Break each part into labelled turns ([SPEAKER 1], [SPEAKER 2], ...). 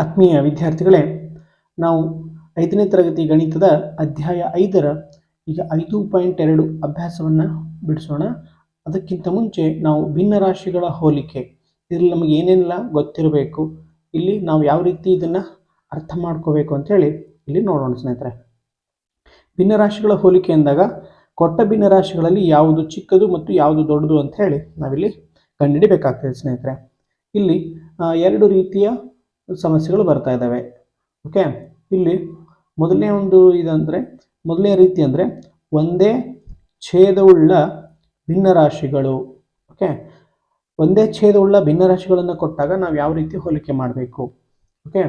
[SPEAKER 1] ಆತ್ಮೀಯ ವಿದ್ಯಾರ್ಥಿಗಳೇ, ನಾವು ಐದನೇ ತರಗತಿ ಗಣಿತದ ಅಧ್ಯಾಯ ಐದರ ಈಗ ಐದು ಪಾಯಿಂಟ್ ಎರಡು ಅಭ್ಯಾಸವನ್ನು ಬಿಡಿಸೋಣ. ಅದಕ್ಕಿಂತ ಮುಂಚೆ ನಾವು ಭಿನ್ನ ರಾಶಿಗಳ ಹೋಲಿಕೆ, ಇದರಲ್ಲಿ ನಮಗೆ ಏನೆಲ್ಲ ಗೊತ್ತಿರಬೇಕು, ಇಲ್ಲಿ ನಾವು ಯಾವ ರೀತಿ ಇದನ್ನು ಅರ್ಥ ಮಾಡ್ಕೋಬೇಕು ಅಂತೇಳಿ ಇಲ್ಲಿ ನೋಡೋಣ ಸ್ನೇಹಿತರೆ. ಭಿನ್ನ ರಾಶಿಗಳ ಹೋಲಿಕೆ ಅಂದಾಗ ಕೊಟ್ಟ ಭಿನ್ನ ರಾಶಿಗಳಲ್ಲಿ ಯಾವುದು ಚಿಕ್ಕದು ಮತ್ತು ಯಾವುದು ದೊಡ್ಡದು ಅಂತ ಹೇಳಿ ನಾವಿಲ್ಲಿ ಕಂಡುಹಿಡಿಬೇಕಾಗ್ತದೆ ಸ್ನೇಹಿತರೆ. ಇಲ್ಲಿ ಎರಡು ರೀತಿಯ ಸಮಸ್ಯೆಗಳು ಬರ್ತಾ ಇದ್ದಾವೆ. ಓಕೆ ಇಲ್ಲಿ ಮೊದಲನೇ ಒಂದು ಇದಂದರೆ, ಮೊದಲನೇ ರೀತಿ ಅಂದರೆ ಒಂದೇ ಛೇದವುಳ್ಳ ಭಿನ್ನರಾಶಿಗಳು. ಓಕೆ ಒಂದೇ ಛೇದವುಳ್ಳ ಭಿನ್ನರಾಶಿಗಳನ್ನು ಕೊಟ್ಟಾಗ ನಾವು ಯಾವ ರೀತಿ ಹೋಲಿಕೆ ಮಾಡಬೇಕು? ಓಕೆ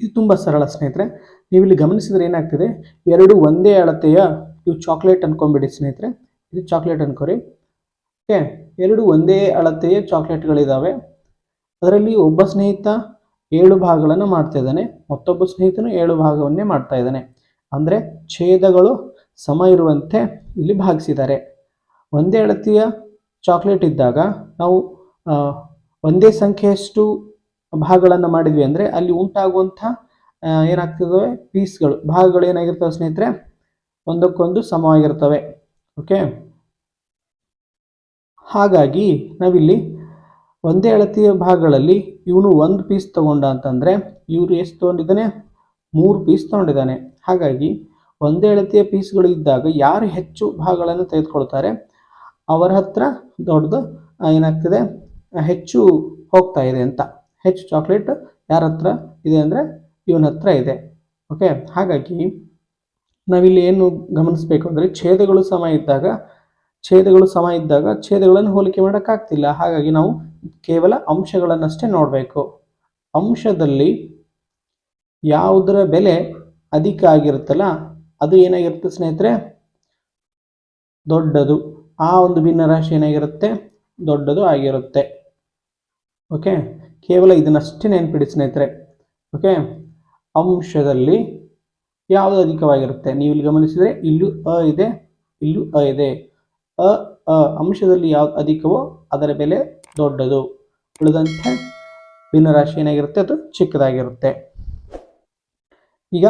[SPEAKER 1] ಇದು ತುಂಬ ಸರಳ ಸ್ನೇಹಿತರೆ ನೀವು ಇಲ್ಲಿ ಗಮನಿಸಿದ್ರೆ ಏನಾಗ್ತಿದೆ? ಎರಡು ಒಂದೇ ಅಳತೆಯ, ಇವು ಚಾಕ್ಲೇಟ್ ಅನ್ಕೊಂಬಿಡಿ ಸ್ನೇಹಿತರೆ. ಇದು ಚಾಕ್ಲೇಟ್ ಅನ್ಕೋರಿ. ಓಕೆ ಎರಡು ಒಂದೇ ಅಳತೆಯ ಚಾಕ್ಲೇಟ್ಗಳಿದ್ದಾವೆ ಅದರಲ್ಲಿ ಒಬ್ಬ ಸ್ನೇಹಿತ ಏಳು ಭಾಗಗಳನ್ನು ಮಾಡ್ತಾ ಇದ್ದಾನೆ. ಮತ್ತೊಬ್ಬ ಸ್ನೇಹಿತನು ಏಳು ಭಾಗವನ್ನೇ ಮಾಡ್ತಾ ಇದ್ದಾನೆ. ಅಂದರೆ ಛೇದಗಳು ಸಮ ಇರುವಂತೆ ಇಲ್ಲಿ ಭಾಗಿಸಿದ್ದಾರೆ. ಒಂದೇ ಅಳತೆಯ ಚಾಕ್ಲೇಟ್ ಇದ್ದಾಗ ನಾವು ಒಂದೇ ಸಂಖ್ಯೆಯಷ್ಟು ಭಾಗಗಳನ್ನು ಮಾಡಿದ್ವಿ ಅಂದರೆ ಅಲ್ಲಿ ಉಂಟಾಗುವಂಥ ಏನಾಗ್ತಿದ್ದಾವೆ ಪೀಸ್ಗಳು. ಭಾಗಗಳು ಏನಾಗಿರ್ತವೆ ಸ್ನೇಹಿತರೆ? ಒಂದಕ್ಕೊಂದು ಸಮವಾಗಿರ್ತವೆ. ಓಕೆ ಹಾಗಾಗಿ ನಾವಿಲ್ಲಿ ಒಂದೇ ಅಳತೆಯ ಭಾಗಗಳಲ್ಲಿ ಇವನು ಒಂದು ಪೀಸ್ ತೊಗೊಂಡ ಅಂತಂದರೆ ಇವರು ಎಷ್ಟು ತೊಗೊಂಡಿದ್ದಾನೆ? ಮೂರು ಪೀಸ್ ತೊಗೊಂಡಿದ್ದಾನೆ. ಹಾಗಾಗಿ ಒಂದೇ ಅಳತೆಯ ಪೀಸ್ಗಳು ಇದ್ದಾಗ ಯಾರು ಹೆಚ್ಚು ಭಾಗಗಳನ್ನು ತೆಗೆದುಕೊಳ್ತಾರೆ? ಅವರ ಹತ್ರ ದೊಡ್ಡದು ಏನಾಗ್ತದೆ? ಹೆಚ್ಚು ಹೋಗ್ತಾ ಇದೆ ಅಂತ. ಹೆಚ್ಚು ಚಾಕ್ಲೇಟ್ ಯಾರ ಹತ್ರ ಇದೆ ಅಂದರೆ ಇವನ ಹತ್ರ ಇದೆ. ಓಕೆ ಹಾಗಾಗಿ ನಾವಿಲ್ಲಿ ಏನು ಗಮನಿಸಬೇಕು ಅಂದರೆ ಛೇದಗಳು ಸಮ ಇದ್ದಾಗ, ಛೇದಗಳು ಸಮ ಇದ್ದಾಗ ಛೇದಗಳನ್ನು ಹೋಲಿಕೆ ಮಾಡೋಕ್ಕಾಗ್ತಿಲ್ಲ. ಹಾಗಾಗಿ ನಾವು ಕೇವಲ ಅಂಶಗಳನ್ನಷ್ಟೇ ನೋಡಬೇಕು. ಅಂಶದಲ್ಲಿ ಯಾವುದರ ಬೆಲೆ ಅಧಿಕ ಆಗಿರುತ್ತಲ್ಲ, ಅದು ಏನಾಗಿರುತ್ತೆ ಸ್ನೇಹಿತರೆ? ದೊಡ್ಡದು. ಆ ಒಂದು ಭಿನ್ನರಾಶಿ ಏನಾಗಿರುತ್ತೆ? ದೊಡ್ಡದು ಆಗಿರುತ್ತೆ. ಓಕೆ? ಕೇವಲ ಇದನ್ನಷ್ಟೇ ನೆನ್ಪಿಡಿ ಸ್ನೇಹಿತರೆ. ಓಕೆ? ಅಂಶದಲ್ಲಿ ಯಾವುದು ಅಧಿಕವಾಗಿರುತ್ತೆ? ನೀವು ಇಲ್ಲಿ ಗಮನಿಸಿದರೆ ಇಲ್ಲೂ ಅ ಇದೆ, ಇಲ್ಲೂ ಅ ಇದೆ. ಅ ಅಂಶದಲ್ಲಿ ಯಾವ್ದು ಅಧಿಕವೋ ಅದರ ಬೆಲೆ ದೊಡ್ಡದು. ಉಳಿದಂತೆ ಭಿನ್ನರಾಶಿ ಏನಾಗಿರುತ್ತೆ? ಅದು ಚಿಕ್ಕದಾಗಿರುತ್ತೆ. ಈಗ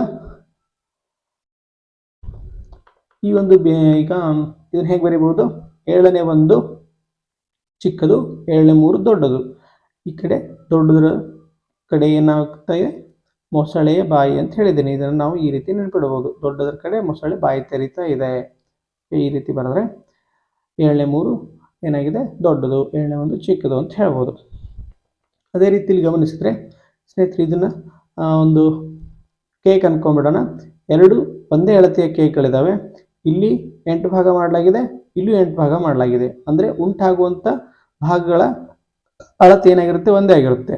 [SPEAKER 1] ಈ ಒಂದು ಈಗ ಇದನ್ನ ಹೇಗೆ ಬರೀಬಹುದು? ಏಳನೇ ಒಂದು ಚಿಕ್ಕದು, ಏಳನೇ ಮೂರು ದೊಡ್ಡದು. ಈ ಕಡೆ ದೊಡ್ಡದರ ಕಡೆ ಏನಾಗ್ತಾ ಇದೆ ಮೊಸಳೆಯ ಬಾಯಿ ಅಂತ ಹೇಳಿದ್ದೀನಿ. ಇದನ್ನು ನಾವು ಈ ರೀತಿ ನೆನ್ಪಿಡ್ಬೋದು ದೊಡ್ಡದರ ಕಡೆ ಮೊಸಳೆ ಬಾಯಿ ತೆರಿತಾ ಇದೆ. ಈ ರೀತಿ ಬರೆದ್ರೆ ಏಳನೇ ಮೂರು ಏನಾಗಿದೆ? ದೊಡ್ಡದು, ಏಳನೇ ಒಂದು, ಚಿಕ್ಕದು ಅಂತ ಹೇಳ್ಬೋದು. ಅದೇ ರೀತಿಯಲ್ಲಿ ಗಮನಿಸಿದ್ರೆ, ಸ್ನೇಹಿತರೆ, ಇದನ್ನು ಒಂದು ಕೇಕ್ ಅನ್ಕೊಂಡ್ಬಿಡೋಣ. ಎರಡು ಒಂದೇ ಅಳತೆಯ ಕೇಕ್ಗಳಿದ್ದಾವೆ ಇಲ್ಲಿ ಎಂಟು ಭಾಗ ಮಾಡಲಾಗಿದೆ, ಇಲ್ಲೂ ಎಂಟು ಭಾಗ ಮಾಡಲಾಗಿದೆ. ಅಂದರೆ ಉಂಟಾಗುವಂಥ ಭಾಗಗಳ ಅಳತೆ ಏನಾಗಿರುತ್ತೆ? ಒಂದೇ ಆಗಿರುತ್ತೆ.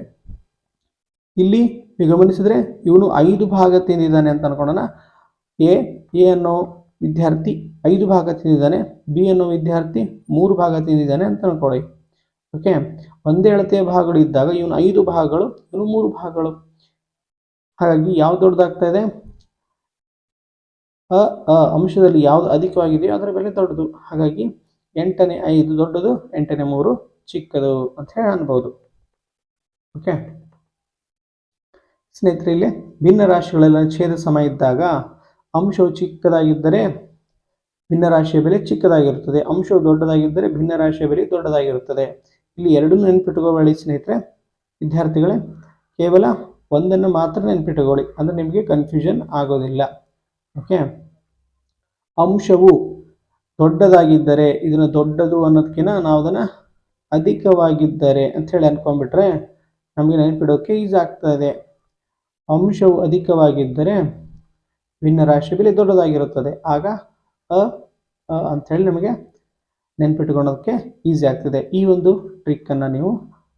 [SPEAKER 1] ಇಲ್ಲಿ ಗಮನಿಸಿದ್ರೆ, ಇವನು ಐದು ಭಾಗ ತಿಂದಿದ್ದಾನೆ ಅಂತ ಅನ್ಕೊಳ್ಳೋಣ ಎ ಎ ಅನ್ನೋ ವಿದ್ಯಾರ್ಥಿ ಐದು ಭಾಗ ತಿಂದಿದ್ದಾನೆ, ಬಿ ಅನ್ನೋ ವಿದ್ಯಾರ್ಥಿ ಮೂರು ಭಾಗ ತಿಂದಿದ್ದಾನೆ ಅಂತ ಅನ್ಕೊಳ್ಳಿ ಓಕೆ ಒಂದೇ ಅಳತೆಯ ಭಾಗಗಳು ಇದ್ದಾಗ ಇವನು ಐದು ಭಾಗಗಳು, ಇವನು ಮೂರು ಭಾಗಗಳು. ಹಾಗಾಗಿ ಯಾವ್ದು ದೊಡ್ಡದಾಗ್ತಾ ಇದೆ? ಅ ಅ ಅಂಶದಲ್ಲಿ ಯಾವ್ದು ಅಧಿಕವಾಗಿದೆಯೋ ಅದರ ಬೆಲೆ ದೊಡ್ಡದು. ಹಾಗಾಗಿ ಎಂಟನೇ, ಐದು ದೊಡ್ಡದು, ಎಂಟನೇ ಮೂರು ಚಿಕ್ಕದು ಅಂತ ಹೇಳಿ ಅನ್ಬೋದು. ಓಕೆ ಸ್ನೇಹಿತರೆ, ಇಲ್ಲಿ ಭಿನ್ನ ರಾಶಿಗಳೆಲ್ಲ ಛೇದ ಸಮ ಇದ್ದಾಗ ಅಂಶವು ಚಿಕ್ಕದಾಗಿದ್ದರೆ ಭಿನ್ನರಾಶಿಯ ಬೆಲೆ ಚಿಕ್ಕದಾಗಿರುತ್ತದೆ. ಅಂಶವು ದೊಡ್ಡದಾಗಿದ್ದರೆ ಭಿನ್ನರಾಶಿಯ ಬೆಲೆ ದೊಡ್ಡದಾಗಿರುತ್ತದೆ. ಇಲ್ಲಿ ಎರಡೂ ನೆನಪಿಟ್ಟುಕೊಳ್ಳಿ ಸ್ನೇಹಿತರೆ, ವಿದ್ಯಾರ್ಥಿಗಳೇ, ಕೇವಲ ಒಂದನ್ನು ಮಾತ್ರ ನೆನಪಿಟ್ಟುಕೊಳ್ಳಿ. ಅಂದರೆ ನಿಮಗೆ ಕನ್ಫ್ಯೂಷನ್ ಆಗೋದಿಲ್ಲ. ಓಕೆ ಅಂಶವು ದೊಡ್ಡದಾಗಿದ್ದರೆ, ಇದನ್ನು ದೊಡ್ಡದು ಅನ್ನೋದಕ್ಕಿಂತ ನಾವು ಅದನ್ನು ಅಧಿಕವಾಗಿದ್ದರೆ ಅಂಥೇಳಿ ಅನ್ಕೊಂಡ್ಬಿಟ್ರೆ ನಮಗೆ ನೆನಪಿಡೋಕ್ಕೆ ಇದೆ. ಅಂಶವು ಅಧಿಕವಾಗಿದ್ದರೆ ಭಿನ್ನ ರಾಶಿ ಬೆಲೆ ದೊಡ್ಡದಾಗಿರುತ್ತದೆ. ಆಗ ಅ ಅಂಥೇಳಿ ನಮಗೆ ನೆನ್ಪಿಟ್ಕೊಳ್ಳೋದಕ್ಕೆ ಈಸಿ ಆಗ್ತದೆ. ಈ ಒಂದು ಟ್ರಿಕ್ಕನ್ನು ನೀವು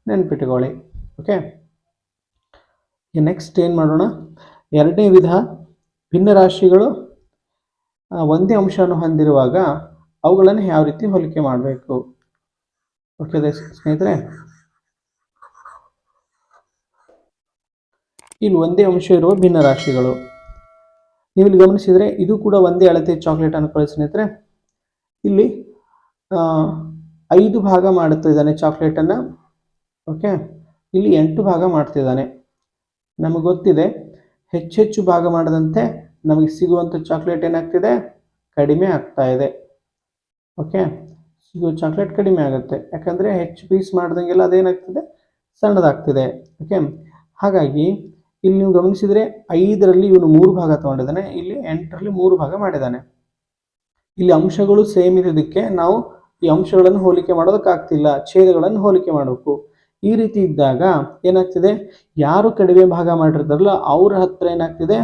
[SPEAKER 1] ನೆನ್ಪಿಟ್ಕೊಳ್ಳಿ. ಓಕೆ ನೆಕ್ಸ್ಟ್ ಏನು ಮಾಡೋಣ? ಎರಡನೇ ವಿಧ ಭಿನ್ನ ರಾಶಿಗಳು ಒಂದೇ ಅಂಶವನ್ನು ಹೊಂದಿರುವಾಗ ಅವುಗಳನ್ನು ಯಾವ ರೀತಿ ಹೋಲಿಕೆ ಮಾಡಬೇಕು? ಓಕೆ ಸ್ನೇಹಿತರೆ. ಇಲ್ಲಿ ಒಂದೇ ಅಂಶ ಇರುವ ಭಿನ್ನ ರಾಶಿಗಳು ನೀವು ಇಲ್ಲಿ ಗಮನಿಸಿದರೆ ಇದು ಕೂಡ ಒಂದೇ ಅಳತೆ ಚಾಕ್ಲೇಟ್ ಅನ್ಕೊಳ್ಳಿ ಸ್ನೇಹಿತರೆ. ಇಲ್ಲಿ ಐದು ಭಾಗ ಮಾಡುತ್ತಿದ್ದಾನೆ ಚಾಕ್ಲೇಟನ್ನು ಓಕೆ ಇಲ್ಲಿ ಎಂಟು ಭಾಗ ಮಾಡ್ತಿದ್ದಾನೆ ನಮಗೆ ಗೊತ್ತಿದೆ ಹೆಚ್ಚೆಚ್ಚು ಭಾಗ ಮಾಡದಂತೆ ನಮಗೆ ಸಿಗುವಂಥ ಚಾಕ್ಲೇಟ್ ಏನಾಗ್ತಿದೆ? ಕಡಿಮೆ ಆಗ್ತಾ ಇದೆ. ಓಕೆ ಸಿಗುವ ಚಾಕ್ಲೇಟ್ ಕಡಿಮೆ ಆಗುತ್ತೆ. ಯಾಕಂದರೆ ಹೆಚ್ಚು ಪೀಸ್ ಮಾಡ್ದಂಗೆಲ್ಲ ಅದೇನಾಗ್ತಿದೆ? ಸಣ್ಣದಾಗ್ತಿದೆ. ಓಕೆ ಹಾಗಾಗಿ ಇಲ್ಲಿ ನೀವು ಗಮನಿಸಿದರೆ ಐದರಲ್ಲಿ ಇವನು ಮೂರು ಭಾಗ ತಗೊಂಡಿದ್ದಾನೆ, ಇಲ್ಲಿ ಎಂಟರಲ್ಲಿ ಮೂರು ಭಾಗ ಮಾಡಿದ್ದಾನೆ. ಇಲ್ಲಿ ಅಂಶಗಳು ಸೇಮ್ ಇರೋದಕ್ಕೆ ನಾವು ಈ ಅಂಶಗಳನ್ನು ಹೋಲಿಕೆ ಮಾಡೋದಕ್ಕಾಗ್ತಿಲ್ಲ, ಛೇದಗಳನ್ನು ಹೋಲಿಕೆ ಮಾಡಬೇಕು. ಈ ರೀತಿ ಇದ್ದಾಗ ಏನಾಗ್ತಿದೆ? ಯಾರು ಕಡಿಮೆ ಭಾಗ ಮಾಡಿರ್ತಾರಲ್ಲ, ಅವ್ರ ಹತ್ರ ಏನಾಗ್ತಿದೆ?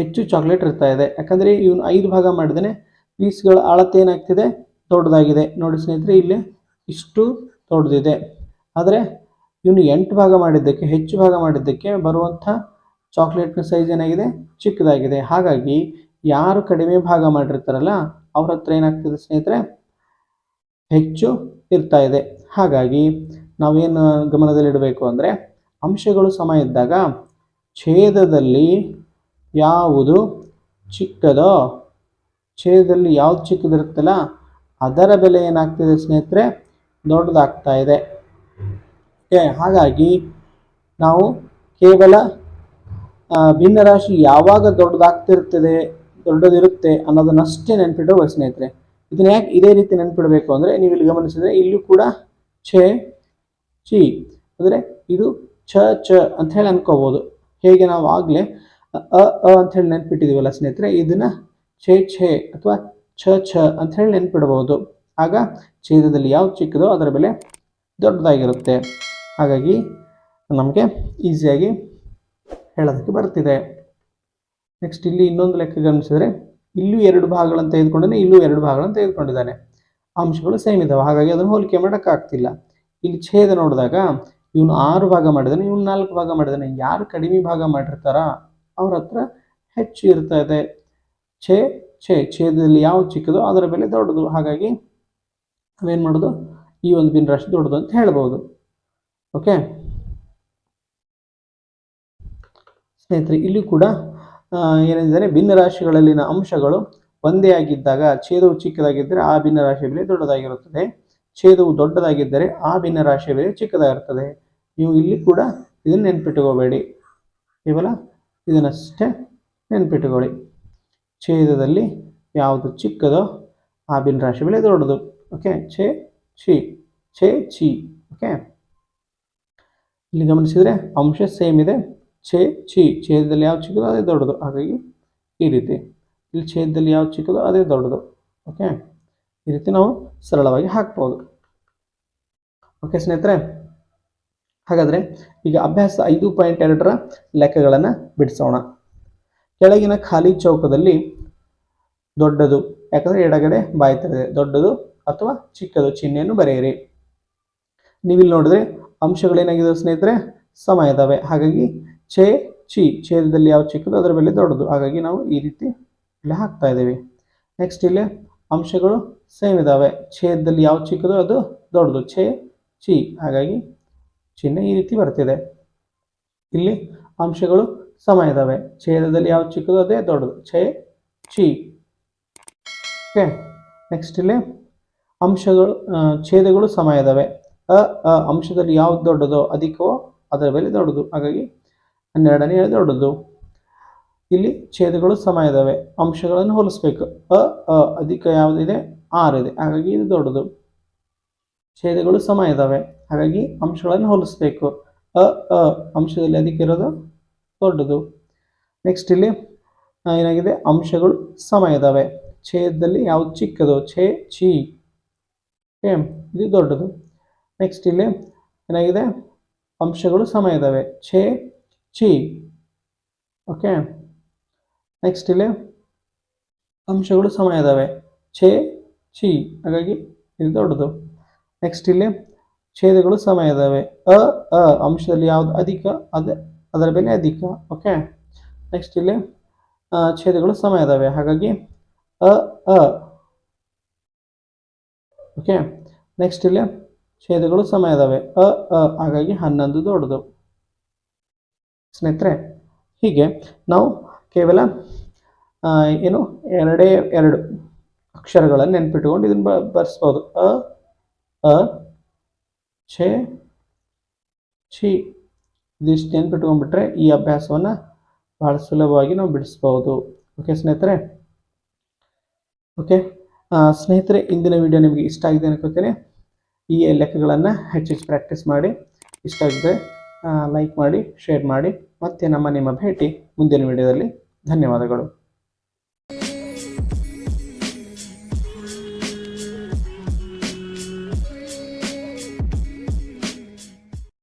[SPEAKER 1] ಹೆಚ್ಚು ಚಾಕ್ಲೇಟ್ ಇರ್ತಾ ಇದೆ. ಯಾಕಂದರೆ ಇವನು ಐದು ಭಾಗ ಮಾಡಿದಾನೆ ಪೀಸ್ಗಳ ಅಳತೆ ಏನಾಗ್ತಿದೆ? ದೊಡ್ಡದಾಗಿದೆ. ನೋಡಿ ಸ್ನೇಹಿತರೆ, ಇಲ್ಲಿ ಇಷ್ಟು ದೊಡ್ಡದಿದೆ. ಆದರೆ ಇವನು ಎಂಟು ಭಾಗ ಮಾಡಿದ್ದಕ್ಕೆ, ಹೆಚ್ಚು ಭಾಗ ಮಾಡಿದ್ದಕ್ಕೆ ಬರುವಂಥ ಚಾಕ್ಲೇಟ್ನ ಸೈಜ್ ಏನಾಗಿದೆ? ಚಿಕ್ಕದಾಗಿದೆ. ಹಾಗಾಗಿ ಯಾರು ಕಡಿಮೆ ಭಾಗ ಮಾಡಿರ್ತಾರಲ್ಲ, ಅವ್ರ ಹತ್ರ ಏನಾಗ್ತಿದೆ ಸ್ನೇಹಿತರೆ? ಹೆಚ್ಚು ಇರ್ತಾ ಇದೆ. ಹಾಗಾಗಿ ನಾವೇನು ಗಮನದಲ್ಲಿಡಬೇಕು ಅಂದರೆ, ಅಂಶಗಳು ಸಮ ಇದ್ದಾಗ ಛೇದದಲ್ಲಿ ಯಾವುದು ಚಿಕ್ಕದೋ, ಛೇದದಲ್ಲಿ ಯಾವುದು ಚಿಕ್ಕದಿರುತ್ತಲ್ಲ, ಅದರ ಬೆಲೆ ಏನಾಗ್ತಿದೆ ಸ್ನೇಹಿತರೆ? ದೊಡ್ಡದಾಗ್ತಾ ಇದೆ. ಹಾಗಾಗಿ ನಾವು ಕೇವಲ ಭಿನ್ನ ಭಿನ್ನರಾಶಿ ಯಾವಾಗ ದೊಡ್ಡದಾಗ್ತಿರ್ತದೆ ದೊಡ್ಡದಿರುತ್ತೆ ಅನ್ನೋದನ್ನಷ್ಟೇ ನೆನ್ಪಿಟ್ಕೋಬೇಕು ಸ್ನೇಹಿತರೆ. ಇದನ್ನ ಯಾಕೆ ಇದೇ ರೀತಿ ನೆನ್ಪಿಡಬೇಕು ಅಂದರೆ ನೀವು ಇಲ್ಲಿ ಗಮನಿಸಿದ್ರೆ ಇಲ್ಲೂ ಕೂಡ ಛೆ ಚಿ ಅಂದರೆ ಇದು ಛ ಚ ಅಂತ ಹೇಳಿ ಅನ್ಕೋಬೋದು. ಹೇಗೆ ನಾವು ಆಗಲೇ ಅ ಅ ಅಂತ ಹೇಳಿ ನೆನ್ಪಿಟ್ಟಿದ್ದೀವಲ್ಲ ಸ್ನೇಹಿತರೆ, ಇದನ್ನ ಛೆ ಛೆ ಅಥವಾ ಛ ಛ ಅಂತ ಹೇಳಿ ನೆನ್ಪಿಡಬಹುದು ಆಗ ಛೇದದಲ್ಲಿ ಯಾವ್ದು ಚಿಕ್ಕದೋ ಅದರ ಬೆಲೆ ದೊಡ್ಡದಾಗಿರುತ್ತೆ. ಹಾಗಾಗಿ ನಮಗೆ ಈಸಿಯಾಗಿ ಹೇಳೋದಕ್ಕೆ ಬರ್ತಿದೆ. ನೆಕ್ಸ್ಟ್ ಇಲ್ಲಿ ಇನ್ನೊಂದು ಲೆಕ್ಕ ಗಮನಿಸಿದರೆ ಇಲ್ಲೂ ಎರಡು ಭಾಗಗಳನ್ನು ತೆಗೆದುಕೊಂಡಿದ್ದಾನೆ, ಇಲ್ಲೂ ಎರಡು ಭಾಗಗಳನ್ನು ತೆಗೆದುಕೊಂಡಿದ್ದಾನೆ. ಅಂಶಗಳು ಸೇಮ್ ಇದ್ದಾವೆ ಹಾಗಾಗಿ ಅದನ್ನು ಹೋಲಿಕೆ ಮಾಡೋಕ್ಕಾಗ್ತಿಲ್ಲ ಇಲ್ಲಿ ಛೇದ ನೋಡಿದಾಗ ಇವನು ಆರು ಭಾಗ ಮಾಡಿದ್ದಾನೆ, ಇವನು ನಾಲ್ಕು ಭಾಗ ಮಾಡಿದ್ದಾನೆ. ಯಾರು ಕಡಿಮೆ ಭಾಗ ಮಾಡಿರ್ತಾರ ಅವ್ರ ಹತ್ರ ಹೆಚ್ಚು ಇರ್ತಾ ಇದೆ. ಛೇ ಛೇ, ಛೇದದಲ್ಲಿ ಯಾವ್ದು ಚಿಕ್ಕದೋ ಅದರ ಬೆಲೆ ದೊಡ್ಡದು. ಹಾಗಾಗಿ ನಾವೇನು ಮಾಡೋದು? ಈ ಒಂದು ಬಿನ್ ರಾಶಿ ದೊಡ್ಡದು ಅಂತ ಹೇಳ್ಬೋದು. ಓಕೆ? ಸ್ನೇಹಿತರೆ, ಇಲ್ಲಿ ಕೂಡ ಏನಿದ್ದಾರೆ, ಭಿನ್ನ ರಾಶಿಗಳಲ್ಲಿನ ಅಂಶಗಳು ಒಂದೇ ಆಗಿದ್ದಾಗ, ಛೇದವು ಚಿಕ್ಕದಾಗಿದ್ದರೆ ಆ ಭಿನ್ನ ರಾಶಿಯ ಬೆಲೆ ದೊಡ್ಡದಾಗಿರುತ್ತದೆ. ಛೇದವು ದೊಡ್ಡದಾಗಿದ್ದರೆ ಆ ಭಿನ್ನ ರಾಶಿಯ ಬೆಲೆ ಚಿಕ್ಕದಾಗಿರುತ್ತದೆ. ನೀವು ಇಲ್ಲಿ ಕೂಡ ಇದನ್ನು ನೆನ್ಪಿಟ್ಟುಕೋಬೇಡಿ. ಕೇವಲ ಇದನ್ನಷ್ಟೇ ನೆನ್ಪಿಟ್ಟುಕೊಳ್ಳಿ. ಛೇದದಲ್ಲಿ ಯಾವುದು ಚಿಕ್ಕದೋ ಆ ಭಿನ್ನ ರಾಶಿ ಬೆಲೆ ದೊಡ್ಡದು. ಓಕೆ? ಛೇ, ಛಿ ಛೇ, ಛಿ. ಓಕೆ? ಇಲ್ಲಿ ಗಮನಿಸಿದರೆ ಅಂಶ ಸೇಮ್ ಇದೆ. ಛೇ, ಛಿ, ಛೇದದಲ್ಲಿ ಯಾವ ಚಿಕ್ಕದೋ, ಅದೇ ದೊಡ್ಡದು. ಹಾಗಾಗಿ ಈ ರೀತಿ. ಇಲ್ಲಿ ಛೇದದಲ್ಲಿ ಯಾವ ಚಿಕ್ಕದೋ, ಅದೇ ದೊಡ್ಡದು. ಓಕೆ ಈ ರೀತಿ ನಾವು ಸರಳವಾಗಿ ಹಾಕ್ಬೋದು. ಓಕೆ ಸ್ನೇಹಿತರೆ? ಹಾಗಾದರೆ ಈಗ ಅಭ್ಯಾಸ ಐದು ಪಾಯಿಂಟ್ ಎರಡರ ಲೆಕ್ಕಗಳನ್ನು ಬಿಡಿಸೋಣ. ಕೆಳಗಿನ ಖಾಲಿ ಚೌಕದಲ್ಲಿ ದೊಡ್ಡದು, ಯಾಕಂದರೆ ಎಡಗಡೆ ಬಾಯಿ ದೊಡ್ಡದು ಅಥವಾ ಚಿಕ್ಕದು ಚಿಹ್ನೆಯನ್ನು ಬರೆಯಿರಿ. ನೀವಿಲ್ಲಿ ನೋಡಿದ್ರೆ ಅಂಶಗಳೇನಾಗಿದೆ ಸ್ನೇಹಿತರೆ? ಸಮ ಇದ್ದಾವೆ ಹಾಗಾಗಿ ಛೇ ಚಿ ಛೇದದಲ್ಲಿ ಯಾವ ಚಿಕ್ಕದು, ಅದರ ಬೆಲೆ ದೊಡ್ಡದು. ಹಾಗಾಗಿ ನಾವು ಈ ರೀತಿ ಇಲ್ಲಿ ಹಾಕ್ತಾ ಇದ್ದೀವಿ. ನೆಕ್ಸ್ಟ್ ಇಲ್ಲಿ ಅಂಶಗಳು ಸೇಮ್ ಇದ್ದಾವೆ ಛೇದದಲ್ಲಿ ಯಾವ ಚಿಕ್ಕದು, ಅದು ದೊಡ್ಡದು. ಛೇ ಚಿ ಹಾಗಾಗಿ ಚಿಹ್ನೆ ಈ ರೀತಿ ಬರ್ತಿದೆ. ಇಲ್ಲಿ ಅಂಶಗಳು ಸಮ ಇದ್ದಾವೆ ಛೇದದಲ್ಲಿ ಯಾವ ಚಿಕ್ಕದು, ಅದೇ ದೊಡ್ಡದು. ಛೇ ಚಿ ಓಕೆ ನೆಕ್ಸ್ಟ್ ಇಲ್ಲಿ ಅಂಶಗಳು ಛೇದಗಳು ಸಮ ಇದ್ದಾವೆ ಅ ಅ ಅಂಶದಲ್ಲಿ ಯಾವ್ದು ದೊಡ್ಡದೋ ಅಧಿಕವೋ ಅದರ ಬೆಲೆ ದೊಡ್ಡದು. ಹಾಗಾಗಿ ಹನ್ನೆರಡನೇ ದೊಡ್ಡದು. ಇಲ್ಲಿ ಛೇದಗಳು ಸಮ ಇದ್ದಾವೆ ಅಂಶಗಳನ್ನು ಹೋಲಿಸ್ಬೇಕು. ಅ ಅ ಅಧಿಕ ಯಾವುದಿದೆ? ಆರ್ ಇದೆ. ಹಾಗಾಗಿ ಇದು ದೊಡ್ಡದು. ಛೇದಗಳು ಸಮ ಇದ್ದಾವೆ ಹಾಗಾಗಿ ಅಂಶಗಳನ್ನು ಹೋಲಿಸ್ಬೇಕು. ಅ ಅ ಅಂಶದಲ್ಲಿ ಅಧಿಕ ಇರೋದು ದೊಡ್ಡದು. ನೆಕ್ಸ್ಟ್ ಇಲ್ಲಿ ಏನಾಗಿದೆ? ಅಂಶಗಳು ಸಮ ಇದ್ದಾವೆ ಛೇದದಲ್ಲಿ ಯಾವ್ದು ಚಿಕ್ಕದು? ಛೇ ಚಿ ಇದು ದೊಡ್ಡದು. ನೆಕ್ಸ್ಟ್ ಇಲ್ಲಿ ಏನಾಗಿದೆ? ಅಂಶಗಳು ಸಮ ಇದ್ದಾವೆ ಛೆ. ಚಿ ಓಕೆ ನೆಕ್ಸ್ಟ್ ಇಲ್ಲಿ ಅಂಶಗಳು ಸಮ ಇದ್ದಾವೆ ಛೆ, ಛಿ. ಹಾಗಾಗಿ ಇದು ದೊಡ್ಡದು. ನೆಕ್ಸ್ಟ್ ಇಲ್ಲಿ ಛೇದಗಳು ಸಮ ಇದ್ದಾವೆ ಅ ಅ. ಅಂಶದಲ್ಲಿ ಯಾವುದು ಅಧಿಕ? ಅದೇ, ಅದರ ಬೆಲೆ ಅಧಿಕ. ಓಕೆ ನೆಕ್ಸ್ಟ್ ಇಲ್ಲಿ ಛೇದಗಳು ಸಮ ಇದ್ದಾವೆ ಹಾಗಾಗಿ ಅ ಅ. ಓಕೆ ನೆಕ್ಸ್ಟ್ ಇಲ್ಲಿ ಛೇದಗಳು ಸಮ ಇದ್ದಾವೆ ಅ ಅ, ಹಾಗಾಗಿ ಹನ್ನೊಂದು ದೊಡ್ಡದು. ಸ್ನೇಹಿತರೆ, ಹೀಗೆ ನಾವು ಕೇವಲ ಏನು, ಎರಡೇ, ಎರಡು ಅಕ್ಷರಗಳನ್ನು ನೆನ್ಪಿಟ್ಕೊಂಡು ಇದನ್ನು ಬ, ಬರ್ಸ್ಬೋದು. ಅ ಅ, ಛೆ, ಛಿ. ಇದಿಷ್ಟು ನೆನ್ಪಿಟ್ಕೊಂಡ್ಬಿಟ್ರೆ ಈ ಅಭ್ಯಾಸವನ್ನು ಭಾಳ ಸುಲಭವಾಗಿ ನಾವು ಬಿಡಿಸ್ಬೋದು. ಓಕೆ ಸ್ನೇಹಿತರೆ? ಓಕೆ? ಸ್ನೇಹಿತರೆ, ಇಂದಿನ ವಿಡಿಯೋ ನಿಮಗೆ ಇಷ್ಟ ಆಗಿದೆ ಅನ್ಕೋತೇನೆ ಈ ಲೆಕ್ಕಗಳನ್ನು ಹೆಚ್ಚೆಚ್ಚು ಪ್ರಾಕ್ಟೀಸ್ ಮಾಡಿ ಇಷ್ಟ ಆಗಿದೆ ಲೈಕ್ ಮಾಡಿ ಶೇರ್ ಮಾಡಿ. ಮತ್ತೆ ನಮ್ಮ ನಿಮ್ಮ ಭೇಟಿ ಮುಂದಿನ ವಿಡಿಯೋದಲ್ಲಿ ಧನ್ಯವಾದಗಳು.